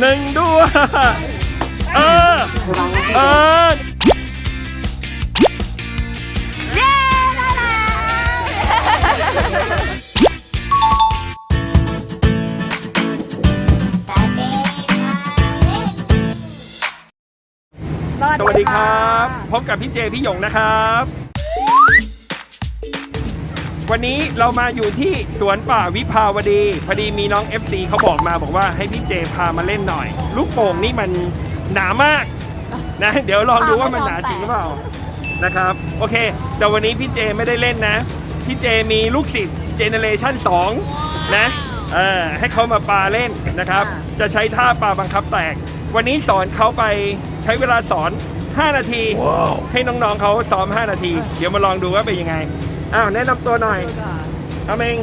หนึ่งด้วย เออ เออ เย้ได้แล้ว สวัสดีครับ พบกับพี่เจ พี่หยงนะครับ วันนี้เรามาอยู่ที่สวนป่าวิภาวดี พอดีมีน้อง FC เขาบอกมาบอกว่าให้พี่เจพามาเล่นหน่อย ลูกโป่งนี่มันหนามากนะ เดี๋ยวลองดูว่ามันหนาจริงหรือเปล่านะครับ โอเค แต่วันนี้พี่เจไม่ได้เล่นนะ พี่เจมีลูกศิษย์เจเนเรชั่น2นะเออให้เขามาปาเล่นนะครับ จะใช้ท่าปาบังคับแตก วันนี้สอนเขาไปใช้เวลาสอน 5 นาที ให้น้องๆเขาซ้อม 5 นาที เดี๋ยวมาลองดูว่าเป็นยังไง อ้าวแนะนำตัวหน่อยอาเมง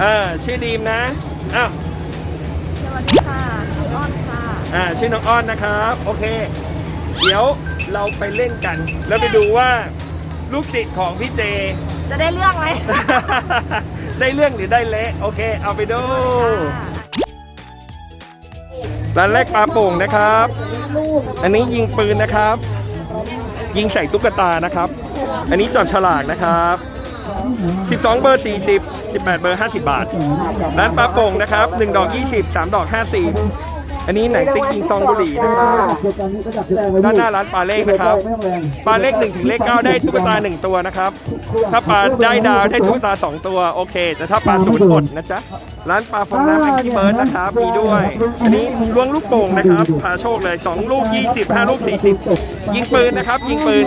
เออชื่อดีมนะ อ้าว สวัสดีค่ะอ้อนค่ะ อ่าชื่อน้องอ้อนนะครับ โอเค เดี๋ยวเราไปเล่นกัน แล้วไปดูว่าลูกศิษย์ของพี่เจ จะได้เรื่องไหม ได้เรื่องหรือได้เละ โอเค เอาไปดูร้านแรกปลาโป่งนะครับ อันนี้ยิงปืนนะครับ ยิงใส่ตุ๊กตานะครับ อันนี้จับฉลากนะครับ 12 เบอร์ 40 18 เบอร์ 50 บาท ร้านปลาโป่งนะครับ 1 ดอก 20 3 ดอก 50 อันนี้ไหนติ๊กยิงซองบุหรี่นะครับด้านหน้าร้านปลาเล็กนะครับปลาเล็ก1ถึงเลข9ได้ตุ๊กตา1ตัวนะครับ ถ้าปลาได้ดาวได้ตุ๊กตา2ตัวโอเคแต่ถ้าปลาศูนย์อดนะจ๊ะร้านปลาฟองน้ำแองกี้เบิร์ดนะครับมีด้วย อันนี้ล้วงลูกโป่งนะครับพาโชคเลย2ลูก20 5ลูก40ยิงปืนนะครับ ยิงปืน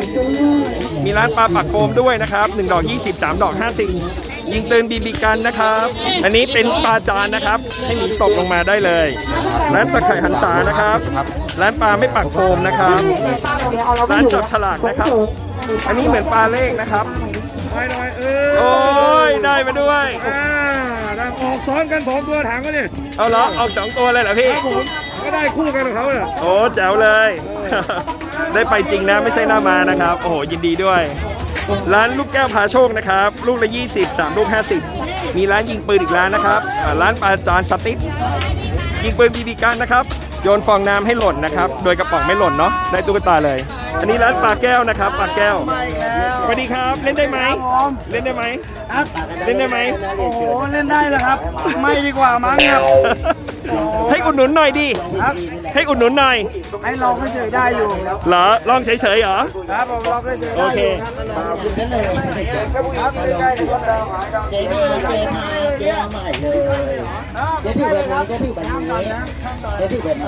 มีร้านปลาปักโฟมด้วยนะครับ1ดอก20 3ดอก50 ยิงปืนบีบีกันนะครับ อันนี้เป็นปลาจานนะครับ ให้หมีตกลงมาได้เลยร้านปลาไข่หันตานะครับร้านปลาไม่ปักโฟมนะครับร้านจับฉลากนะครับ อันนี้เหมือนปลาเลขนะครับน้อยน้อยเออโอ้ยได้มาด้วยอ่าได้ออกซ้อนกันสองตัวถังก็ดิเอาเหรอเอาสองตัวเลยเหรอพี่ครับผมก็ได้คู่กันกับเขาเนี่ยโอ้แจ๋วเลย ได้ไปจริงนะไม่ใช่หน้ามานะครับ โอ้โหยินดีด้วย ร้านลูกแก้วพาโชคนะครับ ลูกละ 20 3 ลูก 50 มีร้านยิงปืนอีกร้านนะครับอ่าร้านปลาจานสติ๊กยิงปืนบีบีกันนะครับ โยนฟองน้ำให้หล่นนะครับ โดยกระป๋องไม่หล่นเนาะ ได้ตุ๊กตาเลย อันนี้ร้านปลาแก้วนะครับ ปลาแก้ว สวัสดีครับ เล่นได้ไหม เล่นได้ไหม ครับเล่นได้ไหม โอ้โหเล่นได้แล้วครับ ไม่ดีกว่ามั้งครับให้อุดหนุนหน่อยดิครับ ให้อุดหนุนหน่อยให้ลองเฉยๆได้อยู่เหรอลองเฉยๆเหรอ ครับผมลองเฉยๆโอได้เค อยู่ครับใกล้ๆคนเราหายกันเจ๊พี่เจ๊พาเจ๊เอาใหม่เลยเจ๊ผิวแบบนี้เจ๊ผิวแบบนี้เจ๊ผิวแบบนี้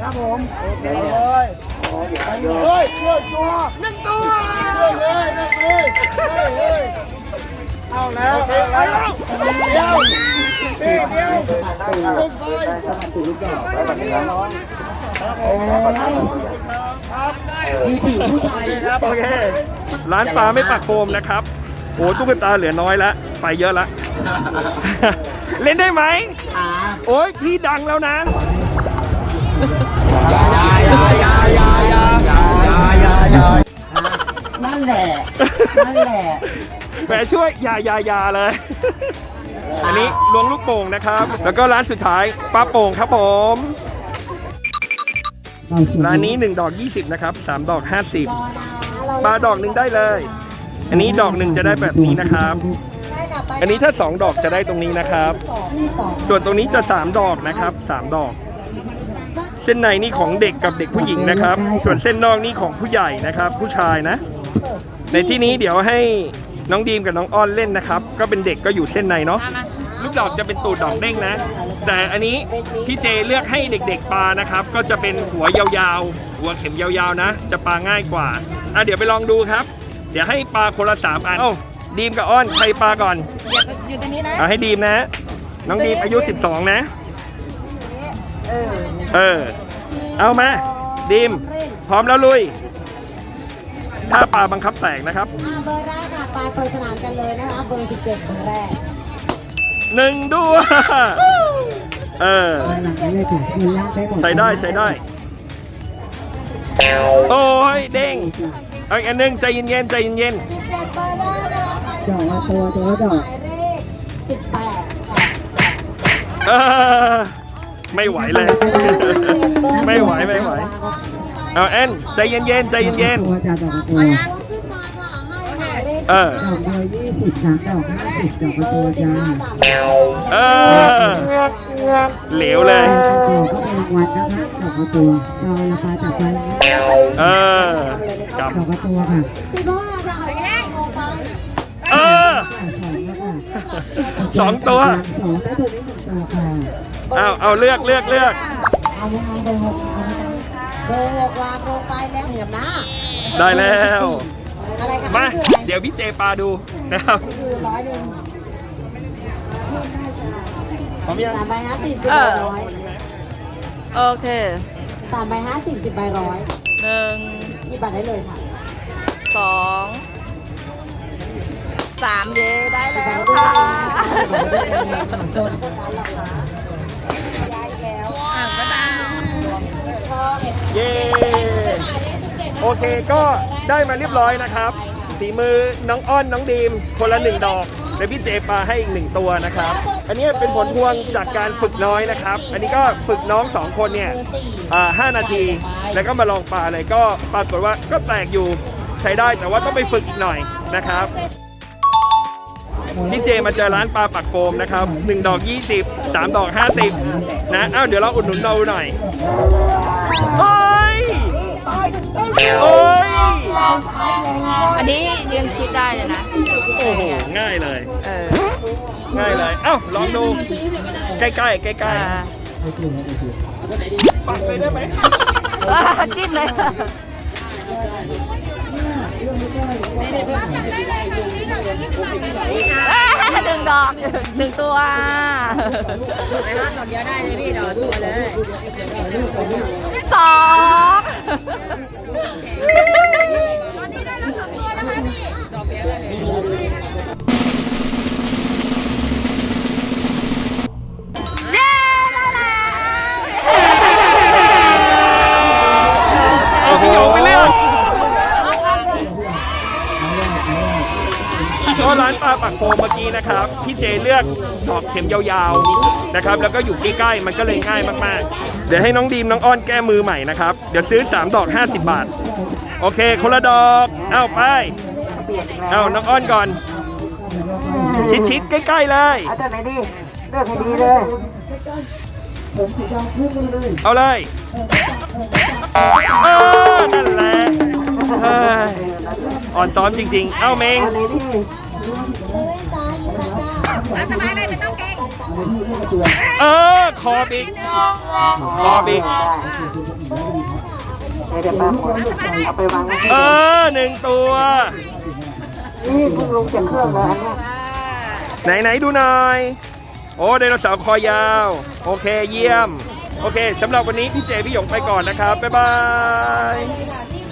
ครับผมโอเคเลยเฮ้ยเชื่อชัวหนึ่งตัวเลยเลยเลยเลย เอาแล้วเอาแล้วเดียวเดียวเดียวลงไปมีผิวผู้ชายครับโอเคร้านปลาไม่ปักโฟมนะครับโอ้ตุ๊กตาเหลือน้อยละไปเยอะละเล่นได้ไหมอ่าโอ้ยพี่ดังแล้วนะ นั่นแหละ นั่นแหละ แหมช่วยอยาอยาอยาเลย อันนี้ล้วงลูกโป่งนะครับ แล้วก็ร้านสุดท้ายปลาโป่งครับผม ร้านนี้ 1 ดอก 20 นะครับ 3 ดอก 50ปลาดอกหนึ่งได้เลย อันนี้ดอกหนึ่งจะได้แบบนี้นะครับ อันนี้ถ้า 2 ดอกจะได้ตรงนี้นะครับ ส่วนตรงนี้จะ 3 ดอกนะครับ 3 ดอก เส้นในนี่ของเด็กกับเด็กผู้หญิงนะครับ ส่วนเส้นนอกนี่ของผู้ใหญ่นะครับ ผู้ชายนะ ในที่นี้เดี๋ยวให้น้องดีมกับน้องอ้อนเล่นนะครับ ก็เป็นเด็กก็อยู่เส้นในเนาะลูกดอกจะเป็นตูดดอกเด้งนะ แต่อันนี้พี่เจเลือกให้เด็กๆปลานะครับ ก็จะเป็นหัวยาวๆ หัวเข็มยาวๆนะ จะปลาง่ายกว่าอะเดี๋ยวไปลองดูครับ เดี๋ยวให้ปลาคนละสามอันเอ้าดีมกับอ้อนใครปลาก่อนอยู่ตรงนี้นะเอาให้ดีมนะ น้องดีมอายุ 12 นะ เออ เออ เอามาดีมพร้อมแล้วลุย ถ้าปลาบังคับแตกนะครับอ่าเบอร์แรกค่ะปลายเปิดสนามกันเลยนะคะเบอร์ 17เบอร์แรกหนึ่งด้วย เออ เบอร์17เบอร์แรกค่ะใส่ได้ใส่ได้ โอ้ยเด้งเอาอีกอันหนึงใจเย็นๆใจเย็น17เบอร์แรกนะคะดอกละตัวตัวดอก หมายเลข18ค่ะเออไม่ไหวเลยไม่ไหวไม่ไหว เอาแอนใจเย็นๆใจเย็นตัวจะดอกประตัวๆเออ ดอกเดียวยี่สิบสามดอกห้าสิบดอกประตัวจ้าเออ เหลวเลย ดอกก็เป็นรางวัลนะคะดอกประตัวรอราคาจากไปนะเออกับดอกประตัวค่ะเออ สองแล้วค่ะสองตัว สองได้ตัวนี้หนึ่งตัวค่ะเอาเอาเลือกเลือกเลือกเอาวางเบอร์หกเอาไป เบอร์หกวางลงไปแล้วเห็นนะได้แล้ว อะไรกันมานี่คืออะไรเดี๋ยวพี่เจปาดูนะครับนี่คือร้อยหนึ่งพร้อมยังสามใบห้าสิบสิบเอใบอร้อยโอเคสามใบห้าสิบสิบใบร้อยหนึ่งหยิบบัตรได้เลยค่ะสองสามเยได้หยิบแล้บัตวรได้ค่ะเลยนะคะ อเคก็ได้มาเรียบร้อยนะครับฝีมือน้องอ้อนน้องดีมคนละหนึ่งดอกและพี่เจปาให้อีกหนึ่งตัวนะครับ อันนี้เป็นผลพวงจากการฝึกน้อยนะครับ อันนี้ก็ฝึกน้องสองคนเนี่ยห้านาที แล้วก็มาลองปลาเลยก็ปรากฏว่าก็แตกอยู่ใช้ได้แต่ว่าต้องไปฝึกอีกหน่อยนะครับพี่เจมาเจอร้านปลาปักโฟมนะครับ1ดอก 20 3 ดอก 50 นะอ้าวเดี๋ยวเราอุดหนุนเราหน่อย อันนี้ยืนชิดได้เลยนะ โอ้โห ง่ายเลย เออง่ายเลย เอ้า ลองดู ใกล้ๆ ใกล้อ่าๆปักเลยได้ไหมอ่าจิ้มเลยอ่าหนึ่งดอกหนึ่งตัวสอง ก็ร้านปลาปักโฟมเมื่อกี้นะครับพี่เจเลือกดอกเข็มยาวๆนะครับแล้วก็อยู่ใกล้ๆมันก็เลยง่ายมากๆ เดี๋ยวให้น้องดีมน้องอ้อนแก้มือใหม่นะครับเดี๋ยวซื้อ 3 ดอก 50 บาท โอเค คนละดอกเอาไปเอาน้องอ้อนก่อน ชิดๆใกล้ๆเลยเอาตัวไหนดีเลือกให้ดีเลยเอาเลยเออนั่นแหละเฮ้ย อ่อนซ้อมจริง ๆ เอ้าเมงเออคอบิกคอบิกเดี๋ยวป้าเอาไปวางเออหนึ่งตัวนี่เพิ่งลงจากเครื่องเลยอันเนี้ยไหนๆดูหน่อย โอ้ไดโนเสาร์คอยาว โอเคเยี่ยม โอเคสำหรับวันนี้พี่เจพี่หยงไปก่อนนะครับ บ๊ายบายเลยค่ะที่